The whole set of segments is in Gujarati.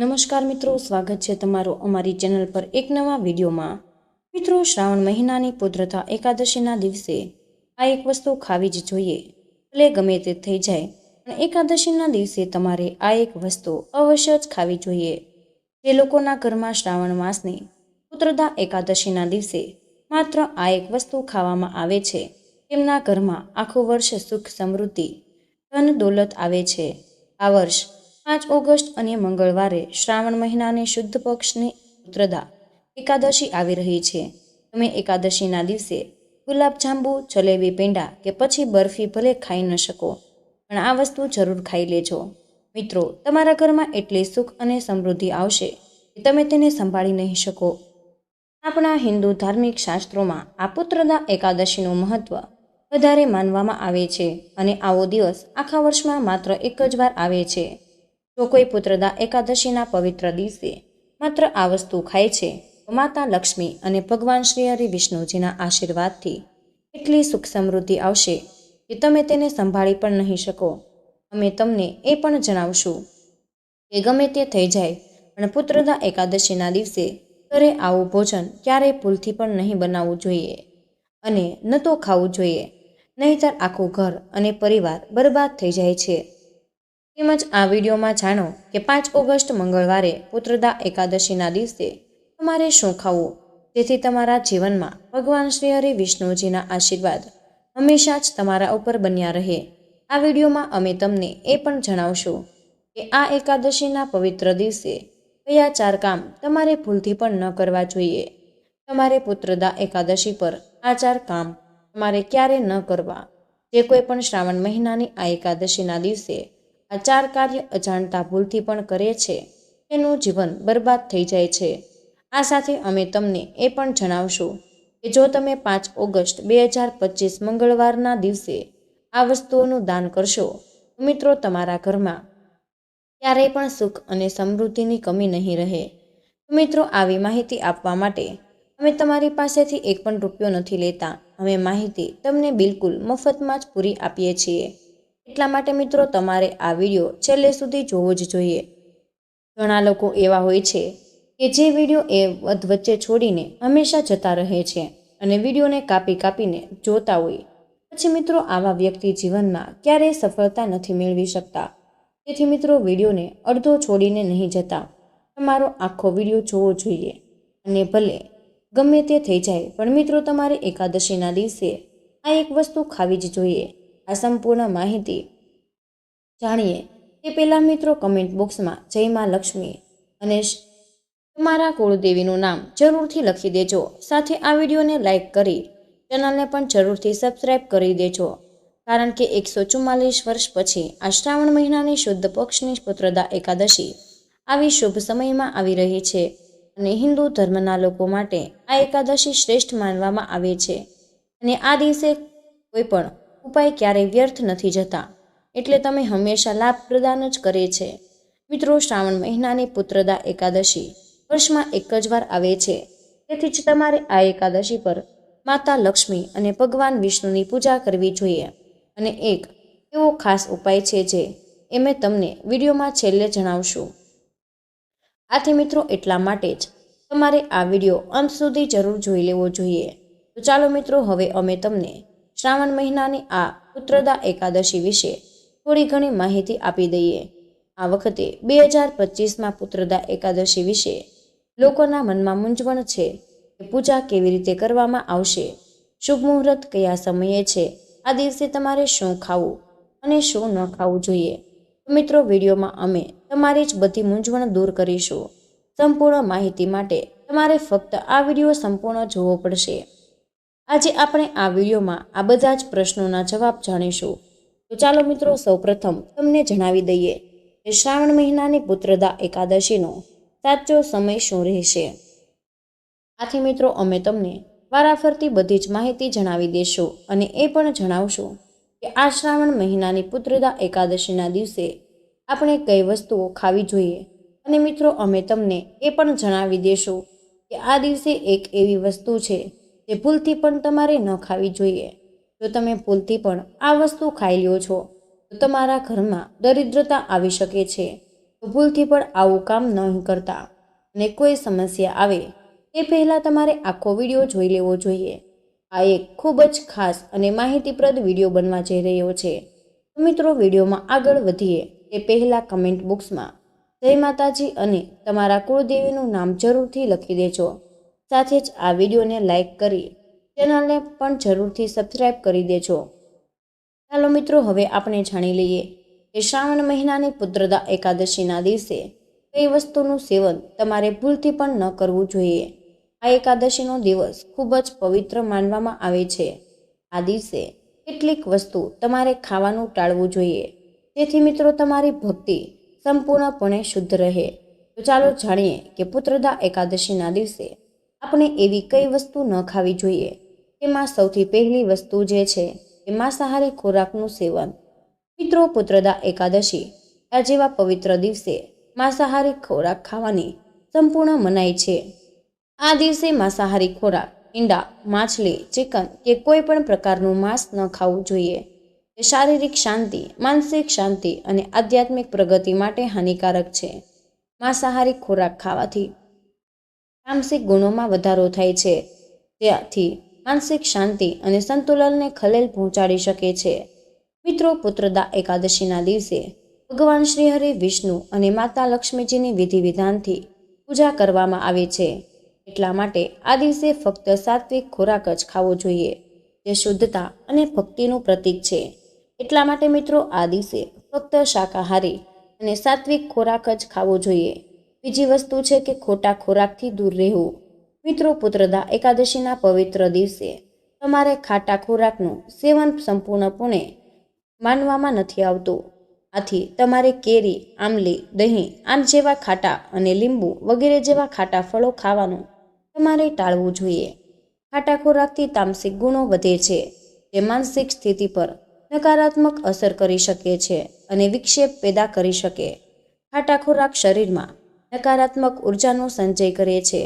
નમસ્કાર મિત્રો, સ્વાગત છે તમારું અમારી ચેનલ પર એક નવા વિડીયોમાં. મિત્રો, શ્રાવણ મહિનાની પુત્રતા એકાદશીના દિવસે આ એક વસ્તુ ખાવી જ જોઈએ. ભલે ગમે તે થઈ જાય, પણ એકાદશીના દિવસે તમારે આ એક વસ્તુ અવશ્ય જ ખાવી જોઈએ. જે લોકોના ઘરમાં શ્રાવણ માસની પુત્રદા એકાદશીના દિવસે માત્ર આ એક વસ્તુ ખાવામાં આવે છે. તેમના ઘરમાં આખું વર્ષ સુખ સમૃદ્ધિ, ધન દોલત આવે છે. આ વર્ષ પાંચ ઓગસ્ટ અને મંગળવારે શ્રાવણ મહિનાની શુદ્ધ પક્ષની પુત્રદા એકાદશી આવી રહી છે. તમે એકાદશીના દિવસે ગુલાબજાંબુ જલેબી પેંડા કે પછી બરફી ભલે ખાઈ ન શકો, પણ આ વસ્તુ જરૂર ખાઈ લેજો. મિત્રો, તમારા ઘરમાં એટલી સુખ અને સમૃદ્ધિ આવશે કે તમે તેને સંભાળી નહીં શકો. આપણા હિન્દુ ધાર્મિક શાસ્ત્રોમાં આ પુત્રદા એકાદશીનું મહત્વ વધારે માનવામાં આવે છે અને આવો દિવસ આખા વર્ષમાં માત્ર એક જ વાર આવે છે. જો કોઈ પુત્રદા એકાદશીના પવિત્ર દિવસે માત્ર આ વસ્તુ ખાય છે. તો માતા લક્ષ્મી અને ભગવાન શ્રી હરિ વિષ્ણુજીના આશીર્વાદથી એટલી સુખ સમૃદ્ધિ આવશે કે તમે તેને સંભાળી પણ નહીં શકો. અમે તમને એ પણ જણાવશું કે ગમે તે થઈ જાય, પણ પુત્રદા એકાદશીના દિવસે ઘરે આવું ભોજન ક્યારેય ભૂલથી પણ નહીં બનાવવું જોઈએ અને ન તો ખાવું જોઈએ, નહીંતર આખું ઘર અને પરિવાર બરબાદ થઈ જાય છે. તેમજ આ વિડીયોમાં જાણો કે પાંચ ઓગસ્ટ મંગળવારે પુત્રદા એકાદશીના દિવસે તમારે શું ખાવું? જેથી તમારા જીવનમાં ભગવાન શ્રી હરિ વિષ્ણુજીના આશીર્વાદ હંમેશા જ તમારા ઉપર બન્યા રહે. આ વિડીયોમાં અમે તમને એ પણ જણાવશું કે આ એકાદશીના પવિત્ર દિવસે કયા ચાર કામ તમારે ભૂલથી પણ ન કરવા જોઈએ. તમારે પુત્રદા એકાદશી પર આ ચાર કામ તમારે ક્યારે ન કરવા? જે કોઈ પણ શ્રાવણ મહિનાની આ એકાદશીના દિવસે આ ચાર કાર્ય અજાણતા ભૂલથી પણ કરે છે. તેનું જીવન બરબાદ થઈ જાય છે. આ સાથે અમે તમને એ પણ જણાવશું કે જો તમે પાંચ ઓગસ્ટ બે હજાર પચીસ મંગળવારના દિવસે આ વસ્તુઓનું દાન કરશો મિત્રો તમારા ઘરમાં ક્યારેય પણ સુખ અને સમૃદ્ધિની કમી નહીં રહે. મિત્રો, આવી માહિતી આપવા માટે અમે તમારી પાસેથી એક પણ રૂપિયો નથી લેતા. અમે માહિતી તમને બિલકુલ મફતમાં જ પૂરી આપીએ છીએ. એટલા માટે મિત્રો તમારે આ વીડિયો છેલ્લે સુધી જોવો જ જોઈએ. ઘણા લોકો એવા હોય છે કે જે વીડિયો એ વધ વચ્ચે છોડીને હંમેશા જતા રહે છે અને વિડીયોને કાપી કાપીને જોતા હોય. પછી મિત્રો આવા વ્યક્તિ જીવનમાં ક્યારેય સફળતા નથી મેળવી શકતા. તેથી મિત્રો વિડીયોને અડધો છોડીને નહીં જતા. તમારો આખો વીડિયો જોવો જોઈએ. અને ભલે ગમે તે થઈ જાય, પણ મિત્રો તમારે એકાદશીના દિવસે આ એક વસ્તુ ખાવી જ જોઈએ. આ સંપૂર્ણ માહિતી જાણીએ. તે પહેલાં મિત્રો કમેન્ટ બોક્સમાં જય મા લક્ષ્મી અને તમારા કુળદેવીનું નામ જરૂરથી લખી દેજો. સાથે આ વિડીયોને લાઈક કરી, ચેનલને પણ જરૂરથી સબસ્ક્રાઇબ કરી દેજો. કારણ કે એકસો ચુમ્માલીસ વર્ષ પછી આ શ્રાવણ મહિનાની શુદ્ધ પક્ષની પુત્રદા એકાદશી આવી શુભ સમયમાં આવી રહી છે અને હિન્દુ ધર્મના લોકો માટે આ એકાદશી શ્રેષ્ઠ માનવામાં આવે છે. અને આ દિવસે કોઈ પણ ઉપાય ક્યારેય વ્યર્થ નથી જતા. એટલે તમે હંમેશા લાભ પ્રદાન જ કરે છે. મિત્રો, શ્રાવણ મહિનાની પુત્રદા એકાદશી વર્ષમાં એક જ વાર આવે છે. તેથી જ તમારે આ એકાદશી પર માતા લક્ષ્મી અને ભગવાન વિષ્ણુની પૂજા કરવી જોઈએ. અને એક એવો ખાસ ઉપાય છે જે એ મેં તમને વિડીયોમાં છેલ્લે જણાવશું. આથી મિત્રો, એટલા માટે જ તમારે આ વીડિયો અંત સુધી જરૂર જોઈ લેવો જોઈએ. તો ચાલો મિત્રો, હવે અમે તમને શ્રાવણ મહિનાની આ પુત્રદા એકાદશી વિશે થોડી ઘણી માહિતી આપી દઈએ. આ વખતે બે હજાર પચીસમાં પુત્રદા એકાદશી વિશે લોકોના મનમાં મૂંઝવણ છે કે પૂજા કેવી રીતે કરવામાં આવશે, શુભ મુહૂર્ત કયા સમયે છે, આ દિવસે તમારે શું ખાવું અને શું ન ખાવું જોઈએ. મિત્રો, વિડીયોમાં અમે તમારી જ બધી મૂંઝવણ દૂર કરીશું. સંપૂર્ણ માહિતી માટે તમારે ફક્ત આ વીડિયો સંપૂર્ણ જોવો પડશે. આજે આપણે આ વિડીયોમાં આ બધા જ પ્રશ્નોના જવાબ જાણીશું. તો ચાલો મિત્રો, સૌપ્રથમ તમને જણાવી દઈએ કે શ્રાવણ મહિનાની પુત્રદા એકાદશીનો સાચો સમય શું રહેશે? આથી મિત્રો, અમે તમને વારાફરતી બધી જ માહિતી જણાવી દેશું અને એ પણ જણાવશું કે આ શ્રાવણ મહિનાની પુત્રદા એકાદશીના દિવસે આપણે કઈ વસ્તુઓ ખાવી જોઈએ. અને મિત્રો, અમે તમને એ પણ જણાવી દેશું કે આ દિવસે એક એવી વસ્તુ છે જે ભૂલથી પણ તમારે ન ખાવી જોઈએ. જો તમે ભૂલથી પણ આ વસ્તુ ખાઈ લ્યો છો, તો તમારા ઘરમાં દરિદ્રતા આવી શકે છે. તો ભૂલથી પણ આવું કામ નહીં કરતા. અને કોઈ સમસ્યા આવે, એ પહેલાં તમારે આખો વીડિયો જોઈ લેવો જોઈએ. આ એક ખૂબ જ ખાસ અને માહિતીપ્રદ વીડિયો બનવા જઈ રહ્યો છે. તો મિત્રો, વિડીયોમાં આગળ વધીએ તે પહેલાં કમેન્ટ બોક્સમાં. જય માતાજી અને તમારા કુળદેવીનું નામ જરૂરથી લખી દેજો. સાથે જ આ વિડીયોને લાઈક કરી ચેનલને પણ જરૂરથી સબસ્ક્રાઇબ કરી દેજો. ચાલો મિત્રો, હવે આપણે જાણી લઈએ કે શ્રાવણ મહિનાની પુત્રદા એકાદશીના દિવસે કઈ વસ્તુનું સેવન તમારે ભૂલથી પણ ન કરવું જોઈએ. આ એકાદશીનો દિવસ ખૂબ જ પવિત્ર માનવામાં આવે છે. આ દિવસે કેટલીક વસ્તુ તમારે ખાવાનું ટાળવું જોઈએ. જેથી મિત્રો, તમારી ભક્તિ સંપૂર્ણપણે શુદ્ધ રહે. તો ચાલો જાણીએ કે પુત્રદા એકાદશીના દિવસે આપણે એવી કઈ વસ્તુ ન ખાવી જોઈએ. તેમાં સૌથી પહેલી વસ્તુ જે છે એ માંસાહારી ખોરાકનું સેવન. મિત્રો, પુત્રદા એકાદશી, આ જેવા પવિત્ર દિવસે માંસાહારી ખોરાક ખાવાની સંપૂર્ણ મનાઈ છે. આ દિવસે માંસાહારી ખોરાક, ઈંડા, માછલી, ચિકન કે કોઈ પણ પ્રકારનું માંસ ન ખાવું જોઈએ. તે શારીરિક શાંતિ, માનસિક શાંતિ અને આધ્યાત્મિક પ્રગતિ માટે હાનિકારક છે. માંસાહારી ખોરાક ખાવાથી માનસિક ગુણોમાં વધારો થાય છે. ત્યાંથી માનસિક શાંતિ અને સંતુલનને ખલેલ પહોંચાડી શકે છે. મિત્રો, પુત્રદા એકાદશીના દિવસે ભગવાન શ્રી હરિ વિષ્ણુ અને માતા લક્ષ્મીજીની વિધિ વિધાનથી પૂજા કરવામાં આવે છે. એટલા માટે આ દિવસે ફક્ત સાત્વિક ખોરાક જ ખાવો જોઈએ. જે શુદ્ધતા અને ભક્તિનું પ્રતીક છે. એટલા માટે મિત્રો, આ દિવસે ફક્ત શાકાહારી અને સાત્વિક ખોરાક જ ખાવો જોઈએ. બીજી વસ્તુ છે કે ખોટા ખોરાકથી દૂર રહેવું. મિત્રો, પુત્રદા એકાદશીના પવિત્ર દિવસે તમારે ખાટા ખોરાકનું સેવન સંપૂર્ણપણે માનવામાં નથી આવતું. આથી તમારે કેરી આમલી દહીં, આમ જેવા ખાટા અને લીંબુ વગેરે જેવા ખાટા ફળો ખાવાનું તમારે ટાળવું જોઈએ. ખાટા ખોરાકથી તામસિક ગુણો વધે છે. જે માનસિક સ્થિતિ પર નકારાત્મક અસર કરી શકે છે અને વિક્ષેપ પેદા કરી શકે. ખાટા ખોરાક શરીરમાં નકારાત્મક ઉર્જાનો સંચય કરે છે,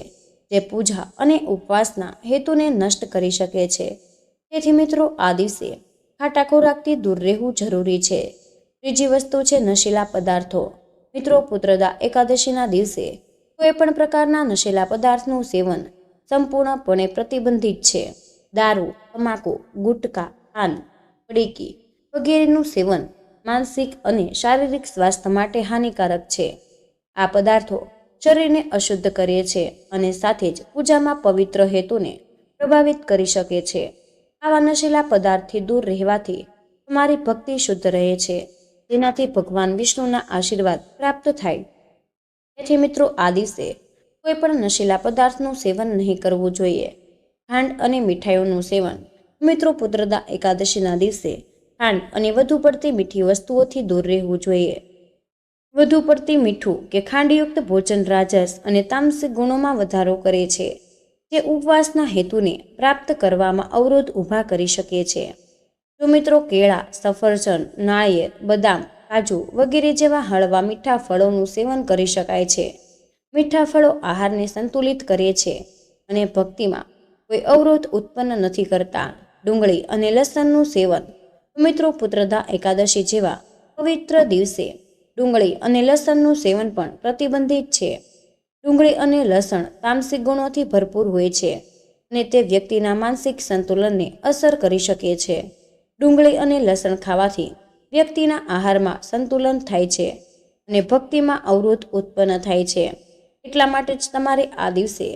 જે પૂજા અને ઉપવાસના હેતુને નષ્ટ કરી શકે છે. તેથી મિત્રો, આ દિવસે ખાટા ખોરાકથી દૂર રહેવું જરૂરી છે. ત્રીજી વસ્તુ છે નશીલા પદાર્થો. મિત્રો, પુત્રદા એકાદશીના દિવસે કોઈ પણ પ્રકારના નશીલા પદાર્થનું સેવન સંપૂર્ણપણે પ્રતિબંધિત છે. દારૂ, તમાકુ, ગુટકા, પાન, પડીકી વગેરેનું સેવન માનસિક અને શારીરિક સ્વાસ્થ્ય માટે હાનિકારક છે. આ પદાર્થો શરીરને અશુદ્ધ કરે છે અને સાથે જ પૂજામાં પવિત્ર હેતુને પ્રભાવિત કરી શકે છે. આવા નશીલા પદાર્થથી દૂર રહેવાથી તમારી ભક્તિ શુદ્ધ રહે છે. તેનાથી ભગવાન વિષ્ણુના આશીર્વાદ પ્રાપ્ત થાય. તેથી મિત્રો, આ દિવસે કોઈ પણ નશીલા પદાર્થનું સેવન નહીં કરવું જોઈએ. ખાંડ અને મીઠાઈઓનું સેવન. મિત્રો, પુત્રદા એકાદશીના દિવસે ખાંડ અને વધુ પડતી મીઠી વસ્તુઓથી દૂર રહેવું જોઈએ. વધુ પડતી મીઠું કે ખાંડયુક્ત ભોજન રાજસ અને તામસિક ગુણોમાં વધારો કરે છે, જે ઉપવાસના હેતુને પ્રાપ્ત કરવામાં અવરોધ ઊભા કરી શકે છે. જો મિત્રો કેળા, સફરજન નાળિયેર બદામ, કાજુ વગેરે જેવા હળવા મીઠા ફળોનું સેવન કરી શકાય છે. મીઠા ફળો આહારને સંતુલિત કરે છે અને ભક્તિમાં કોઈ અવરોધ ઉત્પન્ન નથી કરતા. ડુંગળી અને લસણનું સેવન મિત્રો પુત્રદા એકાદશી જેવા પવિત્ર દિવસે ડુંગળી અને લસણનું સેવન પણ પ્રતિબંધિત છે. ડુંગળી અને લસણ તામસિક ગુણોથી ભરપૂર હોય છે અને તે વ્યક્તિના માનસિક સંતુલનને અસર કરી શકે છે. ડુંગળી અને લસણ ખાવાથી વ્યક્તિના આહારમાં સંતુલન થાય છે અને ભક્તિમાં અવરોધ ઉત્પન્ન થાય છે. એટલા માટે જ તમારે આ દિવસે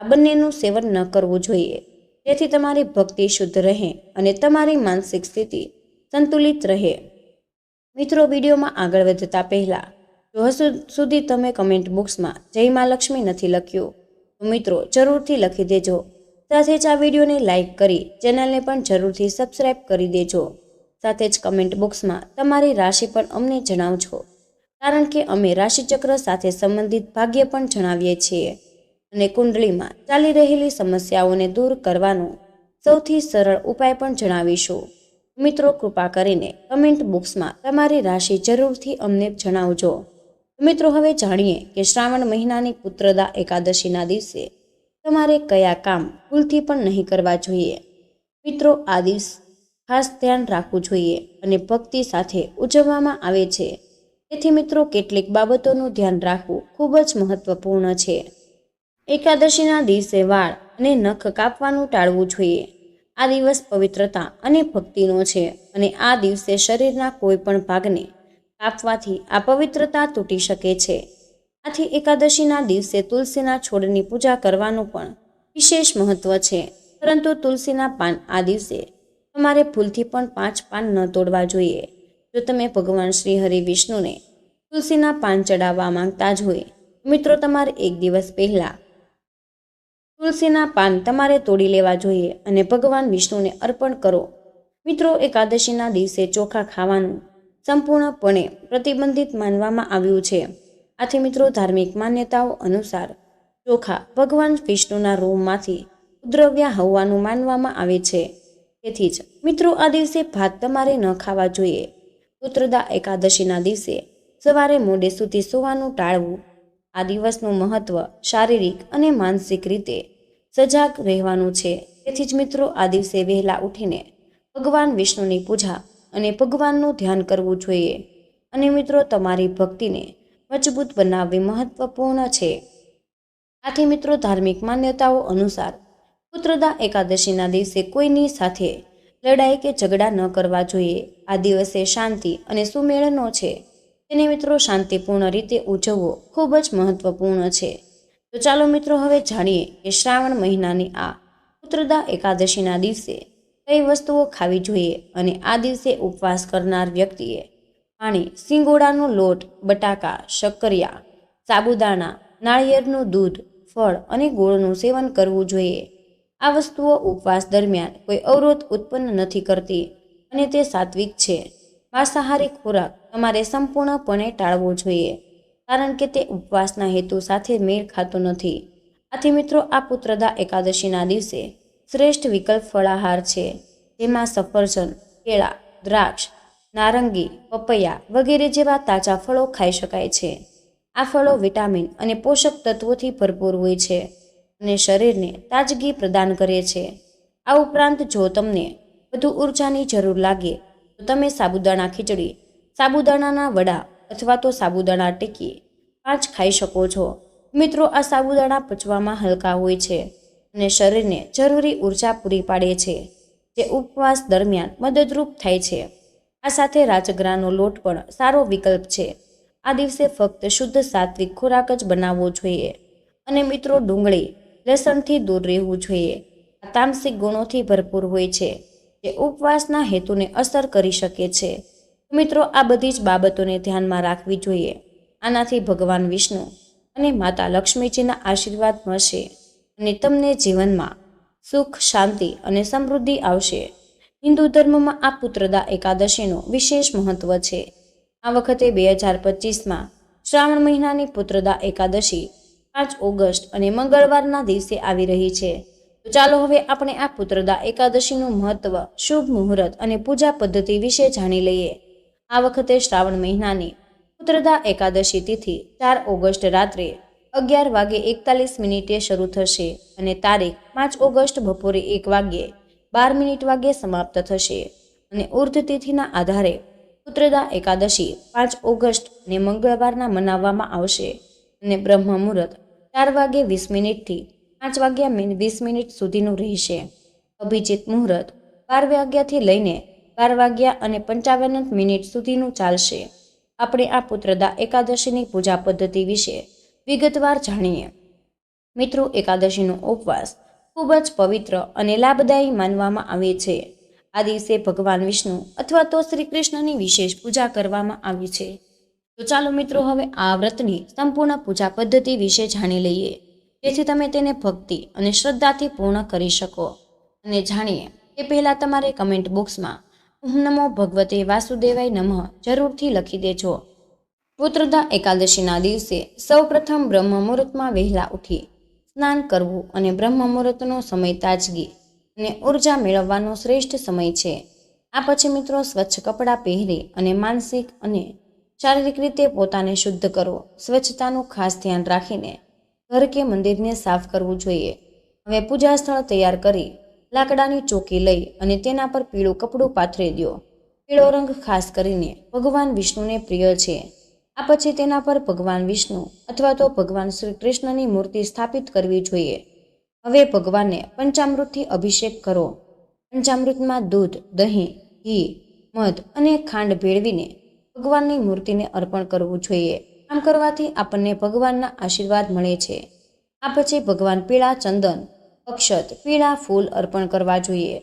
આ બંનેનું સેવન ન કરવું જોઈએ. જેથી તમારી ભક્તિ શુદ્ધ રહે અને તમારી માનસિક સ્થિતિ સંતુલિત રહે. મિત્રો, વિડીયોમાં આગળ વધતા પહેલાં, જો હજુ સુધી તમે કમેન્ટ બોક્સમાં જય મા લક્ષ્મી નથી લખ્યું, તો મિત્રો, જરૂરથી લખી દેજો. સાથે જ આ વિડીયોને લાઇક કરી, ચેનલને પણ જરૂરથી સબસ્ક્રાઈબ કરી દેજો. સાથે જ કમેન્ટ બોક્સમાં તમારી રાશિ પણ અમને જણાવજો. કારણ કે અમે રાશિચક્ર સાથે સંબંધિત ભાગ્ય પણ જણાવીએ છીએ. અને કુંડળીમાં ચાલી રહેલી સમસ્યાઓને દૂર કરવાનો સૌથી સરળ ઉપાય પણ જણાવીશું. મિત્રો, કૃપા કરીને કમેન્ટ બોક્સમાં તમારી રાશિ જરૂરથી અમને જણાવજો. મિત્રો, હવે જાણીએ કે શ્રાવણ મહિનાની પુત્રદા એકાદશીના દિવસે તમારે કયા કામ ભૂલથી પણ નહીં કરવા જોઈએ. મિત્રો, આ દિવસ ખાસ ધ્યાન રાખવું જોઈએ અને ભક્તિ સાથે ઉજવવામાં આવે છે. તેથી મિત્રો, કેટલીક બાબતોનું ધ્યાન રાખવું ખૂબ જ મહત્વપૂર્ણ છે. એકાદશીના દિવસે વાળ અને નખ કાપવાનું ટાળવું જોઈએ. આ દિવસ પવિત્રતા અને ભક્તિનો છે અને આ દિવસે શરીરના કોઈ પણ ભાગને કાપવાથી આ પવિત્રતા તૂટી શકે છે. આથી એકાદશીના દિવસે તુલસીના છોડની પૂજા કરવાનું પણ વિશેષ મહત્વ છે. પરંતુ તુલસીના પાન આ દિવસે તમારે ભૂલથી પણ પાંચ પાન ન તોડવા જોઈએ. જો તમે ભગવાન શ્રી હરિ વિષ્ણુને તુલસીના પાન ચડાવવા માંગતા જ હોય મિત્રો તમારે એક દિવસ પહેલા તુલસીના પાન તમારે તોડી લેવા જોઈએ અને ભગવાન વિષ્ણુને અર્પણ કરો. મિત્રો, એકાદશીના દિવસે ચોખા ખાવાનું સંપૂર્ણપણે પ્રતિબંધિત માનવામાં આવ્યું છે. આથી મિત્રો, ધાર્મિક માન્યતાઓ અનુસાર ચોખા ભગવાન વિષ્ણુના રૂમમાંથી ઉદ્રવ્યા હોવાનું માનવામાં આવે છે. તેથી જ, મિત્રો, આ દિવસે ભાત તમારે ન ખાવા જોઈએ. પુત્રદા એકાદશીના દિવસે સવારે મોડે સુધી સૂવાનું ટાળવું આ દિવસનું મહત્વ શારીરિક અને માનસિક રીતે સજાગ રહેવાનું છે. તેથી જ મિત્રો, આ દિવસે વહેલા ઉઠીને ભગવાન વિષ્ણુની પૂજા અને ભગવાનનું ધ્યાન કરવું જોઈએ. અને મિત્રો, તમારી ભક્તિને મજબૂત બનાવવી મહત્વપૂર્ણ છે. આથી મિત્રો, ધાર્મિક માન્યતાઓ અનુસાર પુત્રદા એકાદશીના દિવસે કોઈની સાથે લડાઈ કે ઝઘડા ન કરવા જોઈએ. આ દિવસે શાંતિ અને સુમેળનો છે. તેને મિત્રો શાંતિપૂર્ણ રીતે ઉજવવો ખૂબ જ મહત્વપૂર્ણ છે. તો ચાલો મિત્રો હવે જાણીએ કે શ્રાવણ મહિનાની આ પુત્રદા એકાદશીના દિવસે કઈ વસ્તુઓ ખાવી જોઈએ અને આ દિવસે ઉપવાસ કરનાર વ્યક્તિએ પાણી, સિંગોડાનો લોટ, બટાકા, શક્કરિયા, સાબુદાણા, નાળિયેરનું દૂધ, ફળ અને ગોળનું સેવન કરવું જોઈએ. આ વસ્તુઓ ઉપવાસ દરમિયાન કોઈ અવરોધ ઉત્પન્ન નથી કરતી અને તે સાત્વિક છે. માંસાહારી ખોરાક તમારે સંપૂર્ણપણે ટાળવો જોઈએ, કારણ કે તે ઉપવાસના હેતુ સાથે મેળ ખાતો નથી. આથી મિત્રો, આ પુત્રદા એકાદશીના દિવસે શ્રેષ્ઠ વિકલ્પ ફળાહાર છે. જેમાં સફરજન, કેળા, દ્રાક્ષ, નારંગી, પપૈયા વગેરે જેવા તાજા ફળો ખાઈ શકાય છે. આ ફળો વિટામિન અને પોષક તત્વોથી ભરપૂર હોય છે અને શરીરને તાજગી પ્રદાન કરે છે. આ ઉપરાંત જો તમને વધુ ઉર્જાની જરૂર લાગે, તો તમે સાબુદાણા ખીચડી સાબુદાણાના વડા અથવા તો સાબુદાણા ટીકી પાંચ ખાઈ શકો છો. મિત્રો, આ સાબુદાણા પચવામાં હલકા હોય છે અને શરીરને જરૂરી ઊર્જા પૂરી પાડે છે, જે ઉપવાસ દરમિયાન મદદરૂપ થાય છે. આ સાથે રાજગરાનો લોટ પણ સારો વિકલ્પ છે. આ દિવસે ફક્ત શુદ્ધ સાત્વિક ખોરાક જ બનાવવો જોઈએ અને મિત્રો, ડુંગળી લસણથી દૂર રહેવું જોઈએ. આ તામસિક ગુણોથી ભરપૂર હોય છે, જે ઉપવાસના હેતુને અસર કરી શકે છે. મિત્રો, આ બધી જ બાબતોને ધ્યાનમાં રાખવી જોઈએ. આનાથી ભગવાન વિષ્ણુ અને માતા લક્ષ્મીજીના આશીર્વાદ મળશે અને તમને જીવનમાં સુખ, શાંતિ અને સમૃદ્ધિ આવશે. હિન્દુ ધર્મમાં આ પુત્રદા એકાદશીનું વિશેષ મહત્વ છે. આ વખતે બે હજાર પચીસમાં શ્રાવણ મહિનાની પુત્રદા એકાદશી પાંચ ઓગસ્ટ અને મંગળવારના દિવસે આવી રહી છે. તો ચાલો હવે આપણે આ પુત્રદા એકાદશીનું મહત્વ, શુભ મુહૂર્ત અને પૂજા પદ્ધતિ વિશે જાણી લઈએ. આ વખતે શ્રાવણ મહિનાની પુત્રદા એકાદશી તિથિ ચાર ઓગસ્ટ રાત્રે અગિયાર વાગે એકતાલીસ મિનિટે શરૂ થશે અને તારીખ પાંચ ઓગસ્ટ બપોરે એક વાગ્યે બાર મિનિટ વાગ્યે સમાપ્ત થશે. અને ઉર્ધ તિથિના આધારે પુત્રદા એકાદશી પાંચ ઓગસ્ટ અને મંગળવારના મનાવવામાં આવશે. અને બ્રહ્મ મુહૂર્ત ચાર વાગે વીસ મિનિટથી પાંચ વાગ્યા વીસ મિનિટ સુધીનું રહેશે. અભિજીત મુહૂર્ત બાર વાગ્યાથી લઈને બાર વાગ્યા અને પંચાવન મિનિટ સુધીનું ચાલશે. આપણે આ પુત્રદા એકાદશીની પૂજા પદ્ધતિ વિશે વિગતવાર જાણીએ. મિત્રો, એકાદશીનો ઉપવાસ ખૂબ જ પવિત્ર અને લાભદાયી માનવામાં આવે છે. આ દિવસે ભગવાન વિષ્ણુ અથવા તો શ્રી કૃષ્ણની વિશેષ પૂજા કરવામાં આવી છે. તો ચાલો મિત્રો, હવે આ વ્રતની સંપૂર્ણ પૂજા પદ્ધતિ વિશે જાણી લઈએ. જેથી તમે તેને ભક્તિ અને શ્રદ્ધાથી પૂર્ણ કરી શકો. અને જાણીએ તે પહેલાં તમારે કમેન્ટ બોક્સમાં ઓમ નમો ભગવતે વાસુદેવાય નમઃ. જરૂરથી લખી દેજો. પુત્રદા એકાદશીના દિવસે સૌપ્રથમ બ્રહ્મ મુહૂર્તમાં વહેલા ઉઠી સ્નાન કરવું અને બ્રહ્મ મુહૂર્તનો સમય તાજગી અને ઊર્જા મેળવવાનો શ્રેષ્ઠ સમય છે. આ પછી મિત્રો સ્વચ્છ કપડાં પહેરી અને માનસિક અને શારીરિક રીતે પોતાને શુદ્ધ કરો. સ્વચ્છતાનું ખાસ ધ્યાન રાખીને ઘર કે મંદિરને સાફ કરવું જોઈએ. હવે પૂજા સ્થળ તૈયાર કરી લાકડાની ચોકી લઈ અને તેના પર પીળું કપડું પાથરી દો પીળો રંગ ખાસ કરીને ભગવાન વિષ્ણુને પ્રિય છે. આ પછી તેના પર ભગવાન વિષ્ણુ અથવા તો ભગવાન શ્રી કૃષ્ણની મૂર્તિ સ્થાપિત કરવી જોઈએ. હવે ભગવાનને પંચામૃતથી અભિષેક કરો. પંચામૃતમાં દૂધ, દહીં, ઘી, મધ અને ખાંડ ભેળવીને ભગવાનની મૂર્તિને અર્પણ કરવું જોઈએ. આમ કરવાથી આપણને ભગવાનના આશીર્વાદ મળે છે. આ પછી ભગવાન પીળા ચંદન અક્ષત પીળા ફૂલ અર્પણ કરવા જોઈએ.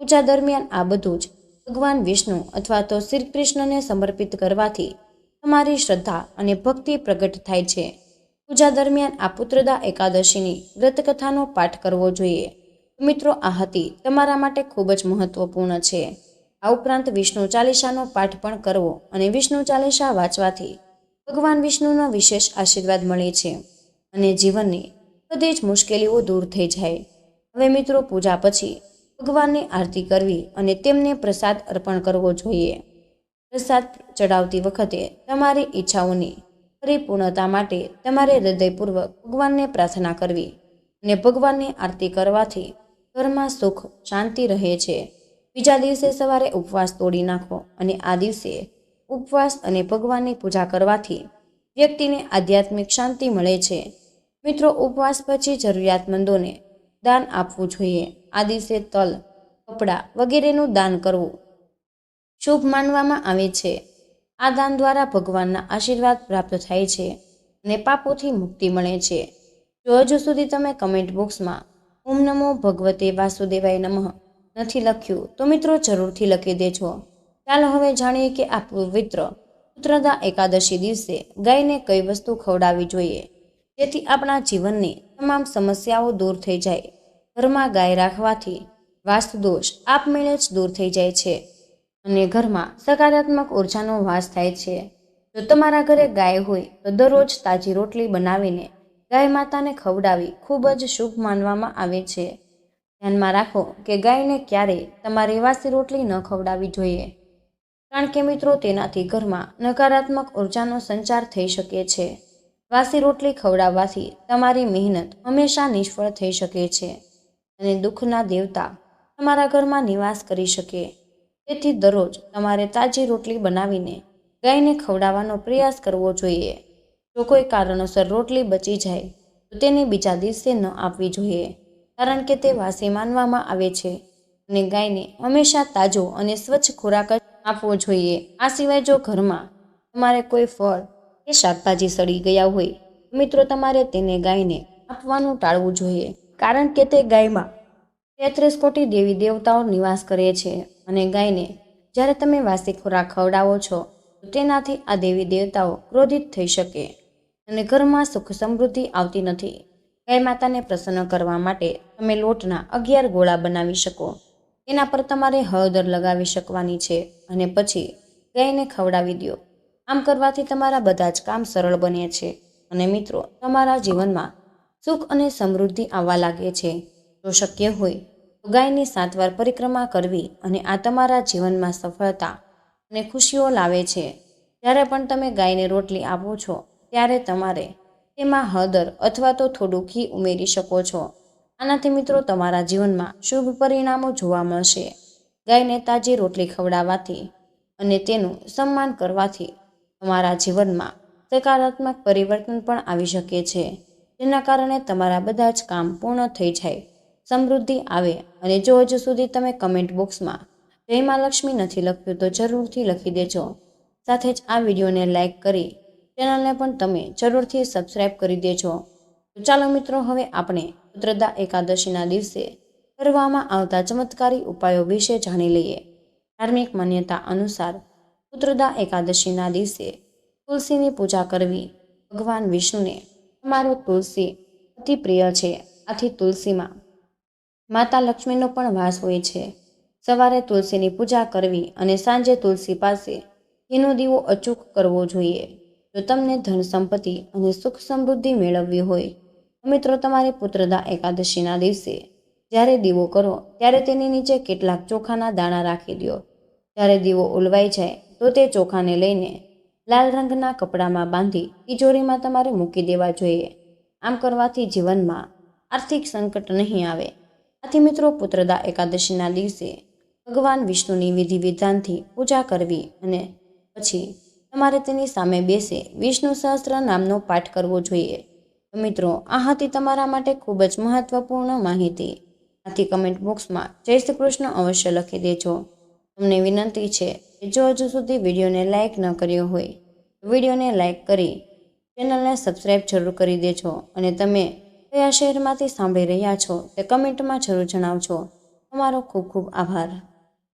પૂજા દરમિયાન આ બધું જ ભગવાન વિષ્ણુ અથવા તો શ્રી કૃષ્ણને સમર્પિત કરવાથી તમારી શ્રદ્ધા અને ભક્તિ પ્રગટ થાય છે. પૂજા દરમિયાન આ પુત્રદા એકાદશીની વ્રતકથાનો પાઠ કરવો જોઈએ. મિત્રો, આ હતી તમારા માટે ખૂબ જ મહત્વપૂર્ણ છે. આ ઉપરાંત વિષ્ણુ ચાલીસાનો પાઠ પણ કરવો અને વિષ્ણુ ચાલીસા વાંચવાથી ભગવાન વિષ્ણુનો વિશેષ આશીર્વાદ મળે છે અને જીવનની બધી જ મુશ્કેલીઓ દૂર થઈ જાય. હવે મિત્રો પૂજા પછી ભગવાનની આરતી કરવી અને તેમને પ્રસાદ અર્પણ કરવો જોઈએ. પ્રસાદ ચડાવતી વખતે તમારી ઈચ્છાઓની પરિપૂર્ણતા માટે તમારે હૃદયપૂર્વક ભગવાનને પ્રાર્થના કરવી અને ભગવાનની આરતી કરવાથી ઘરમાં સુખ, શાંતિ રહે છે. બીજા દિવસે સવારે ઉપવાસ તોડી નાખો અને આ દિવસે ઉપવાસ અને ભગવાનની પૂજા કરવાથી વ્યક્તિને આધ્યાત્મિક શાંતિ મળે છે. મિત્રો, ઉપવાસ પછી જરૂરિયાતમંદોને દાન આપવું જોઈએ. આ દિવસે તલ, કપડાં વગેરેનું દાન કરવું શુભ માનવામાં આવે છે. આ દાન દ્વારા ભગવાનના આશીર્વાદ પ્રાપ્ત થાય છે અને પાપોથી મુક્તિ મળે છે. જો હજુ સુધી તમે કમેન્ટ બોક્સમાં ઓમ નમો ભગવતે વાસુદેવાય નમઃ નથી લખ્યું, તો મિત્રો જરૂરથી લખી દેજો. ચાલો હવે જાણીએ કે આ પવિત્ર, પુત્રદા એકાદશી દિવસે ગાયને કઈ વસ્તુ ખવડાવવી જોઈએ? જેથી આપણા જીવનની તમામ સમસ્યાઓ દૂર થઈ જાય. ઘરમાં ગાય રાખવાથી વાસ્તુ દોષ આપમેળે જ દૂર થઈ જાય છે અને ઘરમાં સકારાત્મક ઉર્જાનો વાસ થાય છે. જો તમારા ઘરે ગાય હોય તો દરરોજ તાજી રોટલી બનાવીને ગાય માતાને ખવડાવી ખૂબ જ શુભ માનવામાં આવે છે. ધ્યાનમાં રાખો કે ગાયને ક્યારેય તમારે વાસી રોટલી ન ખવડાવવી જોઈએ. કારણ કે મિત્રો, તેનાથી ઘરમાં નકારાત્મક ઉર્જાનો સંચાર થઈ શકે છે. વાસી રોટલી ખવડાવવાથી તમારી મહેનત હંમેશા નિષ્ફળ થઈ શકે છે અને દુઃખના દેવતા તમારા ઘરમાં નિવાસ કરી શકે. તેથી દરરોજ તમારે તાજી રોટલી બનાવીને ગાયને ખવડાવવાનો પ્રયાસ કરવો જોઈએ. જો કોઈ કારણોસર રોટલી બચી જાય, તો તેને બીજા દિવસે ન આપવી જોઈએ, કારણ કે તે વાસી માનવામાં આવે છે અને ગાયને હંમેશા તાજો અને સ્વચ્છ ખોરાક જ આપવો જોઈએ. આ સિવાય જો ઘરમાં તમારે કોઈ ફળ કે શાકભાજી સડી ગયા હોય. મિત્રો, તમારે તેને ગાયને આપવાનું ટાળવું જોઈએ, કારણ કે તે ગાયમાં તેત્રીસ કોટી દેવી દેવતાઓ નિવાસ કરે છે અને ગાયને જ્યારે તમે વાસી ખોરાક ખવડાવો છો તેનાથી આ દેવી દેવતાઓ ક્રોધિત થઈ શકે અને ઘરમાં સુખ સમૃદ્ધિ આવતી નથી. ગાય માતાને પ્રસન્ન કરવા માટે તમે લોટના અગિયાર ગોળા બનાવી શકો. તેના પર તમારે હળદર લગાવી શકવાની છે અને પછી ગાયને ખવડાવી દો. આમ કરવાથી તમારા બધા જ કામ સરળ બને છે. અને મિત્રો, તમારા જીવનમાં સુખ અને સમૃદ્ધિ આવવા લાગે છે. જો શક્ય હોય, તો ગાયની સાત વાર પરિક્રમા કરવી અને આ તમારા જીવનમાં સફળતા અને ખુશીઓ લાવે છે. જ્યારે પણ તમે ગાયને રોટલી આપો છો, ત્યારે તમારે તેમાં હળદર અથવા તો થોડું ઘી ઉમેરી શકો છો. આનાથી મિત્રો, તમારા જીવનમાં શુભ પરિણામો જોવા મળશે. ગાયને તાજી રોટલી ખવડાવવાથી અને તેનું સન્માન કરવાથી તમારા જીવનમાં સકારાત્મક પરિવર્તન પણ આવી શકે છે. જેના કારણે તમારા બધા જ કામ પૂર્ણ થઈ જાય. સમૃદ્ધિ આવે અને જો હજુ સુધી તમે કમેન્ટ બોક્સમાં જય લક્ષ્મી નથી લખ્યું તો જરૂરથી લખી દેજો. સાથે જ આ વિડીયોને લાઇક કરી ચેનલને પણ તમે જરૂરથી સબસ્ક્રાઇબ કરી દેજો. તો ચાલો મિત્રો હવે આપણે પુત્રદા એકાદશીના દિવસે કરવામાં આવતા ચમત્કારી ઉપાયો વિશે જાણી લઈએ. ધાર્મિક માન્યતા અનુસાર પુત્રદા એકાદશીના દિવસે તુલસીની પૂજા કરવી. ભગવાન વિષ્ણુને અમારો તુલસી અતિ પ્રિય છે. આથી તુલસીમાં માતા લક્ષ્મીનો પણ વાસ હોય છે. સવારે તુલસીની પૂજા કરવી અને સાંજે તુલસી પાસે ઘીનો દીવો અચૂક કરવો જોઈએ. જો તમને ધન સંપત્તિ અને સુખ સમૃદ્ધિ મેળવવી હોય મિત્રો તમારે પુત્રદા એકાદશીના દિવસે જ્યારે દીવો કરો, ત્યારે તેની નીચે કેટલાક ચોખાના દાણા રાખી દો. જ્યારે દીવો ઉલવાઈ જાય તો તે ચોખાને લઈને લાલ રંગના કપડામાં બાંધી તિજોરીમાં તમારે મૂકી દેવા જોઈએ. આમ કરવાથી જીવનમાં આર્થિક સંકટ નહીં આવે. આથી મિત્રો, પુત્રદા એકાદશીના દિવસે ભગવાન વિષ્ણુની વિધિ વિધાનથી પૂજા કરવી અને પછી તમારે તેની સામે બેસે વિષ્ણુ સહસ્ત્ર નામનો પાઠ કરવો જોઈએ. તો મિત્રો, આ હતી તમારા માટે ખૂબ જ મહત્વપૂર્ણ માહિતી. આથી કમેન્ટ બોક્સમાં જય શ્રી કૃષ્ણ અવશ્ય લખી દેજો. તમને વિનંતી છે કે જો હજુ સુધી વિડીયોને લાઇક ન કર્યો હોય વિડીયોને લાઇક કરી ચેનલને સબસ્ક્રાઈબ જરૂર કરી દેજો અને તમે કયા શહેરમાંથી સાંભળી રહ્યા છો તે કમેન્ટમાં જરૂર જણાવજો. તમારો ખૂબ ખૂબ આભાર.